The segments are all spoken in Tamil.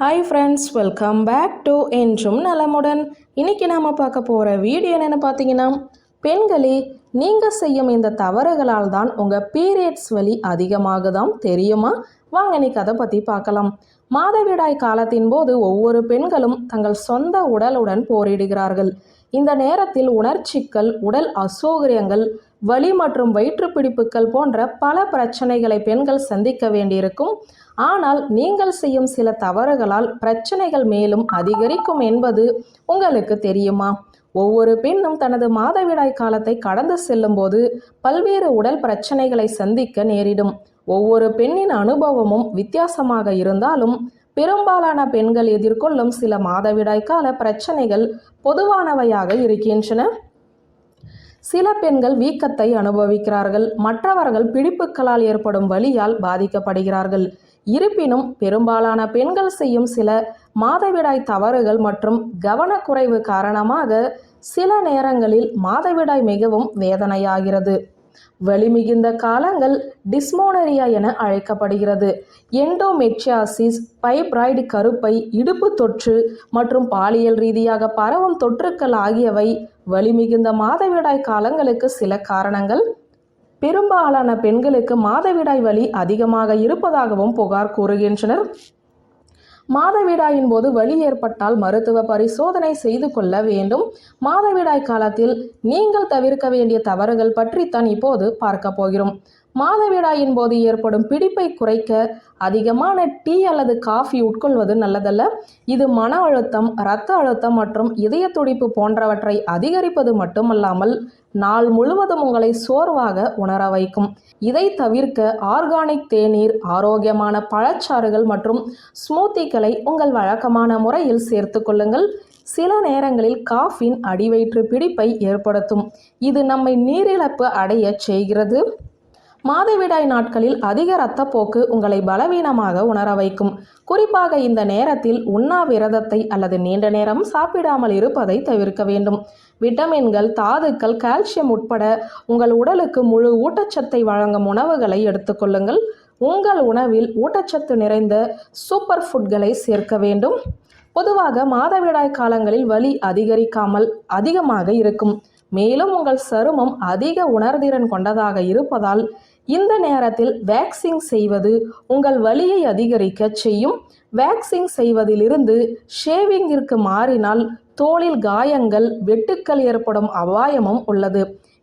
Hi friends welcome back to என்றும் நலமுடன் இன்னைக்கு நாம் பார்க்க போகிற வீடியோ என்னென்னு பார்த்தீங்கன்னா பெண்களே நீங்கள் செய்யும் இந்த தவறுகளால் தான் உங்கள் பீரியட்ஸ் வலி அதிகமாகுதாம் தெரியுமா? வாங்க இன்னைக்கு அதை பற்றி பார்க்கலாம். மாதவிடாய் காலத்தின் போது ஒவ்வொரு பெண்களும் தங்கள் சொந்த உடலுடன் போரிடுகிறார்கள். இந்த நேரத்தில் உணர்ச்சிக்கள் உடல் அசௌகரியங்கள் வலி மற்றும் வயிற்றுப்பிடிப்புகள் போன்ற பல பிரச்சனைகளை பெண்கள் சந்திக்க வேண்டியிருக்கும். ஆனால் நீங்கள் செய்யும் சில தவறுகளால் பிரச்சனைகள் மேலும் அதிகரிக்கும் என்பது உங்களுக்கு தெரியுமா? ஒவ்வொரு பெண்ணும் தனது மாதவிடாய் காலத்தை கடந்து செல்லும்போது பல்வேறு உடல் பிரச்சனைகளை சந்திக்க நேரிடும். ஒவ்வொரு பெண்ணின் அனுபவமும் வித்தியாசமாக இருந்தாலும் பெரும்பாலான பெண்கள் எதிர்கொள்ளும் சில மாதவிடாய் கால பிரச்சனைகள் பொதுவானவையாக இருக்கின்றன. சில பெண்கள் வீக்கத்தை அனுபவிக்கிறார்கள். மற்றவர்கள் பிடிப்புகளால் ஏற்படும் வலியால் பாதிக்கப்படுகிறார்கள். இருப்பினும் பெரும்பாலான பெண்கள் செய்யும் சில மாதவிடாய் தவறுகள் மற்றும் கவனக்குறைவு காரணமாக சில நேரங்களில் மாதவிடாய் மிகவும் வேதனையாகிறது. வலிமிகுந்த காலங்கள் டிஸ்மோனரியா என அழைக்கப்படுகிறது. எண்டோமெட்ரியாசிஸ் பைப்ராய்டு கருப்பை இடுப்பு தொற்று மற்றும் பாலியல் ரீதியாக பரவும் தொற்றுக்கள் ஆகியவை வலிமிகுந்த மாதவிடாய் காலங்களுக்கு சில காரணங்கள். பெரும்பாலான பெண்களுக்கு மாதவிடாய் வலி அதிகமாக இருப்பதாகவும் புகார் கூறுகின்றனர். மாதவிடாயின் போது வலி ஏற்பட்டால் மருத்துவ பரிசோதனை செய்து கொள்ள வேண்டும். மாதவிடாய் காலத்தில் நீங்கள் தவிர்க்க வேண்டிய தவறுகள் பற்றித்தான் இப்போது பார்க்க போகிறோம். மாதவிடாயின் போது ஏற்படும் பிடிப்பை குறைக்க அதிகமான டீ அல்லது காஃபி உட்கொள்வது நல்லதல்ல. இது மன அழுத்தம் இரத்த அழுத்தம் மற்றும் இதய துடிப்பு போன்றவற்றை அதிகரிப்பது மட்டுமல்லாமல் நாள் முழுவதும் உங்களை சோர்வாக உணர வைக்கும். இதை தவிர்க்க ஆர்கானிக் தேநீர் ஆரோக்கியமான பழச்சாறுகள் மற்றும் ஸ்மூத்திகளை உங்கள் வழக்கமான முறையில் சேர்த்து கொள்ளுங்கள். சில நேரங்களில் காஃபின் அடிவயிற்று பிடிப்பை ஏற்படுத்தும். இது நம்மை நீரிழப்பு அடைய செய்கிறது. மாதவிடாய் நாட்களில் அதிக இரத்தப்போக்கு உங்களை பலவீனமாக உணர வைக்கும். குறிப்பாக இந்த நேரத்தில் உண்ணாவிரதத்தை அல்லது நீண்ட நேரம் சாப்பிடாமல் இருப்பதை தவிர்க்க வேண்டும். விட்டமின்கள் தாதுக்கள் கால்சியம் உட்பட உங்கள் உடலுக்கு முழு ஊட்டச்சத்தை வழங்கும் உணவுகளை எடுத்துக்கொள்ளுங்கள் உங்கள் உணவில் ஊட்டச்சத்து நிறைந்த சூப்பர் ஃபுட்களை சேர்க்க வேண்டும். பொதுவாக மாதவிடாய் காலங்களில் வலி அதிகரிக்காமல் அதிகமாக இருக்கும். மேலும் உங்கள் சருமம் அதிக உணர்திறன் கொண்டதாக இருப்பதால் இந்த நேரத்தில் வேக்சிங் செய்வது உங்கள் வலியை அதிகரிக்க செய்யும். வேக்சிங் செய்வதிலிருந்து ஷேவிங்கிற்கு மாறினால் தோளில் காயங்கள் வெட்டுக்கள் ஏற்படும் அபாயமும் உள்ளது.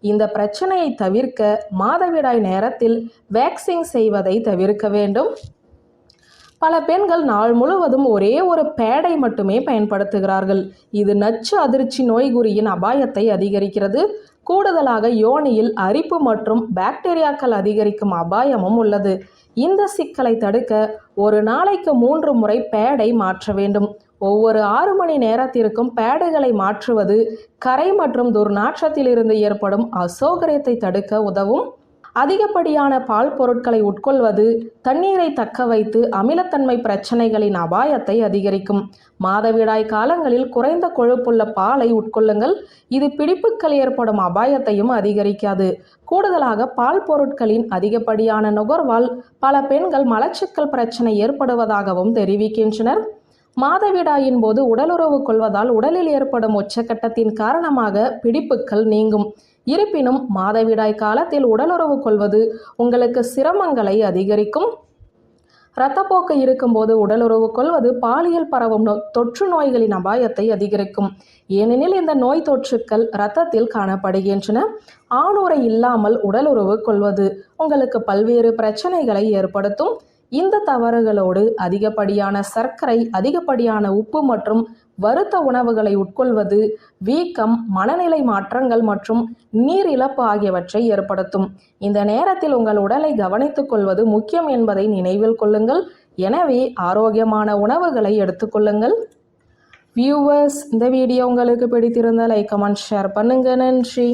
இந்த பிரச்சனையை தவிர்க்க மாதவிடாய் நேரத்தில் வேக்சிங் செய்வதை தவிர்க்க வேண்டும். பல பெண்கள் நாள் முழுவதும் ஒரே ஒரு பேடை மட்டுமே பயன்படுத்துகிறார்கள். இது நச்சு அதிர்ச்சி நோய்குறியின் அபாயத்தை அதிகரிக்கிறது. கூடுதலாக யோனியில் அரிப்பு மற்றும் பாக்டீரியாக்கள் அதிகரிக்கும் அபாயமும் உள்ளது. இந்த சிக்கலை தடுக்க ஒரு நாளைக்கு மூன்று முறை பேடை மாற்ற வேண்டும். ஒவ்வொரு ஆறு மணி நேரத்திற்கும் பேடுகளை மாற்றுவது கரை மற்றும் துர்நாற்றத்திலிருந்து ஏற்படும் அசௌகரியத்தை தடுக்க உதவும். அதிகப்படியான பால் பொருட்களை உட்கொள்வது தண்ணீரை தக்க வைத்து அமிலத்தன்மை பிரச்சனைகளின் அபாயத்தை அதிகரிக்கும். மாதவிடாய் காலங்களில் குறைந்த கொழுப்புள்ள பாலை உட்கொள்ளுங்கள். இது பிடிப்புகள் ஏற்படும் அபாயத்தையும் அதிகரிக்காது. கூடுதலாக பால் பொருட்களின் அதிகப்படியான நுகர்வால் பல பெண்கள் மலச்சிக்கல் பிரச்சனை ஏற்படுவதாகவும் தெரிவிக்கின்றனர். மாதவிடாயின் போது உடலுறவு கொள்வதால் உடலில் ஏற்படும் உச்சக்கட்டத்தின் காரணமாக பிடிப்புகள் நீங்கும். இருப்பினும் மாதவிடாய் காலத்தில் உடலுறவு கொள்வது உங்களுக்கு சிரமங்களை அதிகரிக்கும். இரத்தப்போக்கு இருக்கும்போது உடலுறவு கொள்வது பாலியல் பரவும் நோ தொற்று நோய்களின் அபாயத்தை அதிகரிக்கும். ஏனெனில் இந்த நோய் தொற்றுக்கள் இரத்தத்தில் காணப்படுகின்றன. ஆணுரை இல்லாமல் உடலுறவு கொள்வது உங்களுக்கு பல்வேறு பிரச்சனைகளை ஏற்படுத்தும். இந்த தவறுகளோடு அதிகப்படியான சர்க்கரை அதிகப்படியான உப்பு மற்றும் வறுத்த உணவுகளை உட்கொள்வது வீக்கம் மனநிலை மாற்றங்கள் மற்றும் நீர் இழப்பு ஆகியவற்றை ஏற்படுத்தும். இந்த நேரத்தில் உங்கள் உடலை கவனித்துக் கொள்வது முக்கியம் என்பதை நினைவில் கொள்ளுங்கள். எனவே ஆரோக்கியமான உணவுகளை எடுத்துக்கொள்ளுங்கள் வியூவர்ஸ் இந்த வீடியோ உங்களுக்கு பிடித்திருந்தால் லைக் கமெண்ட் ஷேர் பண்ணுங்க. நன்றி.